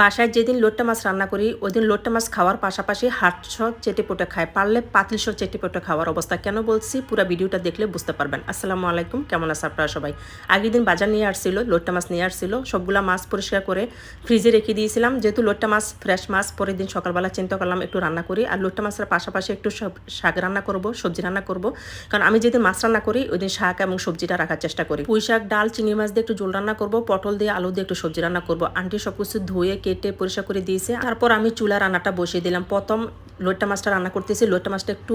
বাসায় যেদিন লোট্টা মাছ রান্না করি ওই দিন লোট্টা মাছ খাওয়ার পাশাপাশি হাটস চেটে পোটে খায়। পারলে পাতিলস চেটে পোটে খাওয়ার অবস্থা কেন বলছি? পুরো ভিডিওটা দেখলে বুঝতে পারবেন। আসসালামু আলাইকুম, কেমন আছে আপনারা সবাই? আগের দিন বাজার নিয়ে আসছিল, লোট্টা মাছ নিয়ে আসছিল, সবগুলা মাছ পরিষ্কার করে ফ্রিজে রেখে দিয়েছিলাম। যেহেতু লোট্টা মাছ ফ্রেশ মাছ, পরের দিন সকালবেলা চিন্তা করলাম একটু রান্না করি। আর লোট্টা মাছের পাশাপাশি একটু সব শাক রান্না করব, সবজি রান্না করব। কারণ আমি যেদিন মাছ রান্না করি, ওই দিন শাক এবং সবজিটা রাখার চেষ্টা করি। পুঁই শাক, ডাল, চিংড়ি মাছ দিয়ে একটু ঝোল রান্না করব, পটল দিয়ে আলু দিয়ে একটু সবজি রান্না করব। আন্টি সব কিছু ধুয়ে কেটে পরিষ্কার করে দিয়েছে। তারপর আমি চুলা রান্নাটা বসিয়ে দিলাম। প্রথম লোট্টা মাছটা রান্না করতেছি। লোট্টা মাছটা একটু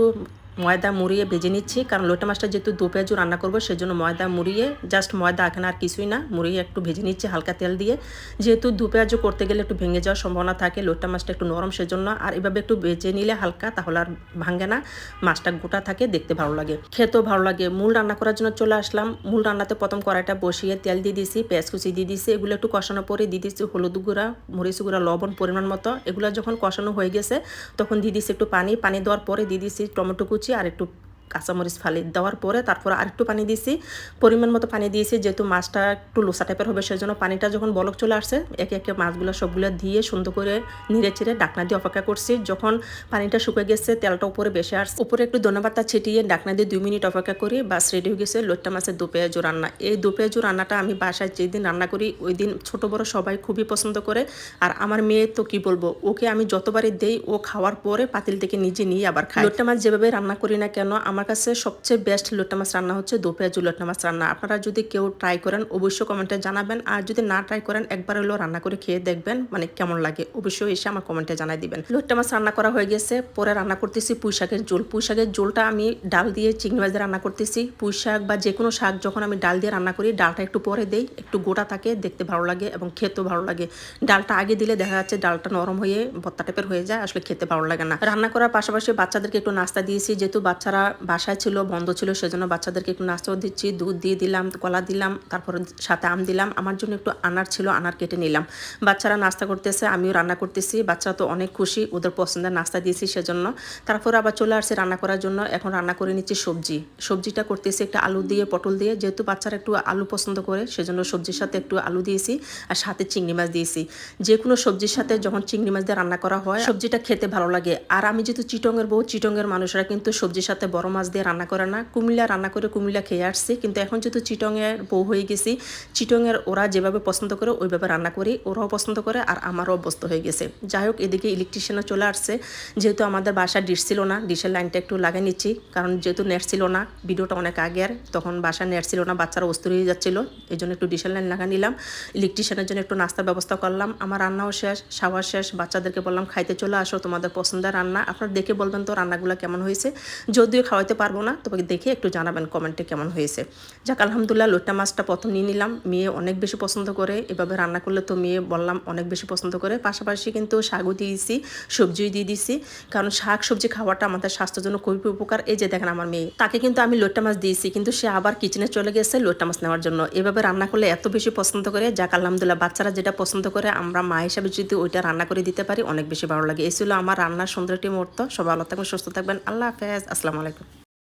ময়দা মুড়িয়ে ভেজে নিচ্ছি। কারণ লোটা মাছটা যেহেতু দু পেঁয়াজু রান্না করব, সেজন্য ময়দা মুড়িয়ে জাস্ট ময়দা এখানে আর কিছুই না, মুড়িয়ে একটু ভেজে নিচ্ছি হালকা তেল দিয়ে। যেহেতু দু পেঁয়াজু করতে গেলে একটু ভেঙে যাওয়ার সম্ভাবনা থাকে লোটটা মাছটা একটু নরম সেজন্য। আর এভাবে একটু ভেজে নিলে হালকা, তাহলে আর ভাঙে না, মাছটা গোটা থাকে, দেখতে ভালো লাগে। খেতেও ভালো লাগে। মূল রান্না করার জন্য চলে আসলাম। মূল রান্নাতে প্রথম কড়াইটা বসিয়ে তেল দিয়ে দিয়েছি পেঁয়াজ কুচি দিয়ে দিয়েছি এগুলো একটু কষানোর পরে দিয়ে দিচ্ছি হলুদ গুঁড়া, মরিচ গুঁড়া, লবণ পরিমাণ মতো। এগুলো যখন কষানো হয়ে গেছে, তখন দিয়ে দিচ্ছি একটু পানি। পানি দেওয়ার পরে দিয়ে দিচ্ছি টমেটো কুচি আর একটু কাঁচামরিচ ফালি দেওয়ার পরে তারপর আরেকটু পানি দিয়েছি। পরিমাণ মতো পানি দিয়েছি, যেহেতু মাছটা একটু লোসা টাইপের হবে, সেজন্য পানিটা যখন বলক চলে আসছে একে একে মাছগুলো সবগুলো দিয়ে সুন্দর করে নিড়ে চিড়ে ডাকনা দিয়ে অপেক্ষা করছি। যখন পানিটা শুকে গেছে, তেলটা উপরে বেশি আসছে। উপরে একটু ধন্যবাদটা ছিটিয়ে ডাকনা দিয়ে দুই মিনিট অপেক্ষা করি, বাস রেডি হয়ে গেছে লোট্টা মাছের দু রান্না। এই দু রান্নাটা আমি বাসায় যেদিন রান্না করি, ওই দিন ছোট বড় সবাই খুবই পছন্দ করে। আর আমার মেয়ে তো কি বলব, ওকে আমি যতবারই দেই, ও খাওয়ার পরে পাতিল থেকে নিজে নিয়ে আবার খাই লোট্টা মাছ যেভাবে রান্না করি না কেন আমার কাছে সবচেয়ে বেস্ট লোট্টা মাছ রান্না হচ্ছে দু পেঁয়াজু মাছ রান্না। আপনারা যদি কেউ ট্রাই করেন, অবশ্যই কমেন্টে জানাবেন। আর যদি না ট্রাই করেন, একবার হলেও রান্না করে খেয়ে দেখবেন মানে কেমন লাগে। অবশ্যই এসে আমার কমেন্টে জানাই দিবেন। লোট্টা মাছ রান্না করা হয়ে গেছে। পরে রান্না করতেছি পুঁই শাকের ঝোল। পুঁই শাকের ঝোলটা আমি ডাল দিয়ে চিংড়ি মাছ দিয়ে রান্না করতেছি। পুঁই শাক বা যে কোনো শাক যখন আমি ডাল দিয়ে রান্না করি, ডালটা একটু পরে দেই, একটু গোটা থাকে, দেখতে ভালো লাগে এবং খেতেও ভালো লাগে। ডালটা আগে দিলে দেখা যাচ্ছে ডালটা নরম হয়ে ভত্তা টাইপের হয়ে যায়, আসলে খেতে ভালো লাগে না। রান্না করার পাশাপাশি বাচ্চাদেরকে একটু নাস্তা দিয়েছি। যেহেতু বাচ্চারা বাসায় ছিল, বন্ধ ছিল, সেজন্য বাচ্চাদেরকে একটু নাস্তাও দিচ্ছি, দুধ দিয়ে দিলাম, কলা দিলাম, তারপর সাথে আম দিলাম। আমার জন্য একটু আনার ছিল, আনার কেটে নিলাম। বাচ্চারা নাস্তা করতেছে, আমিও রান্না করতেছি। বাচ্চারা তো অনেক খুশি, ওদের পছন্দের নাস্তা দিয়েছি সেজন্য। তারপর আবার চলে আসছে রান্না করার জন্য। এখন রান্না করে নিচ্ছি সবজি। সবজিটা করতেছি একটা আলু দিয়ে, পটল দিয়ে। যেহেতু বাচ্চারা একটু আলু পছন্দ করে, সেজন্য সবজির সাথে একটু আলু দিয়েছি আর সাথে চিংড়ি মাছ দিয়েছি। যে কোনো সবজির সাথে যখন চিংড়ি মাছ দিয়ে রান্না করা হয়, সবজিটা খেতে ভালো লাগে। আর আমি যেহেতু চিটংয়ের বউ, চিটংয়ের মানুষরা কিন্তু সবজির সাথে বড় মাছ দিয়ে রান্না করে না। কুমিল্লা রান্না করে কুমিল্লা খেয়ে আসছি। কিন্তু এখন যেহেতু চিটংয়ের বউ হয়ে গেছি, চিটংয়ের ওরা যেভাবে পছন্দ করে ওইভাবে রান্না করি, ওরাও পছন্দ করে আর আমারও অভ্যস্ত হয়ে গেছে। যাই হোক, এদিকে ইলেকট্রিশিয়ানও চলে আসছে। যেহেতু আমাদের বাসায় ডিশ ছিল না ডিশের লাইনটা একটু লাগিয়ে নিচ্ছি। কারণ যেহেতু নেট ছিল না ভিডিওটা অনেক আগের তখন বাসায় নেট ছিল না, বাচ্চারা অস্থির হয়ে যাচ্ছিল। এই জন্য একটু ডিশের লাইন লাগা নিলাম। ইলেকট্রিশিয়ানের জন্য একটু নাস্তার ব্যবস্থা করলাম। আমার রান্নাও শেষ শাওয়ার শেষ। বাচ্চাদেরকে বললাম, খাইতে চলে আসো, তোমাদের পছন্দের রান্না। আপনারা দেখে বলবেন তো রান্নাগুলো কেমন হয়েছে। যদিও খাওয়াইতে পারব না। তবে দেখে একটু জানাবেন কমেন্টে কেমন হয়েছে। যাক, আলহামদুলিল্লাহ, লোট্টা মাছটা প্রথম নিয়ে নিলাম। মেয়ে অনেক বেশি পছন্দ করে। এভাবে রান্না করলে তো মেয়ে বললাম অনেক বেশি পছন্দ করে। পাশাপাশি কিন্তু শাকও দিয়েছি সবজিও দিয়ে দিয়েছি কারণ শাক, সবজি খাওয়াটা আমাদের স্বাস্থ্যের জন্য খুবই উপকার। এই যে দেখেন আমার মেয়ে, তাকে কিন্তু আমি লোট্টা মাছ দিয়েছি, কিন্তু সে আবার কিচেনে চলে গেছে লোট্টা মাছ নেওয়ার জন্য। এভাবে রান্না করলে এত বেশি পছন্দ করে। যাক, আলহামদুলিল্লাহ, বাচ্চারা যেটা পছন্দ করে, আমরা মা হিসাবে যদি ওইটা রান্না করে দিতে পারি, অনেক বেশি ভালো লাগে। এই ছিল আমার রান্নার সুন্দর একটি মুহূর্ত। সবাই ভালো থাকবেন, সুস্থ থাকবেন। আল্লাহ হাফেজ। আসসালামু আলাইকুম।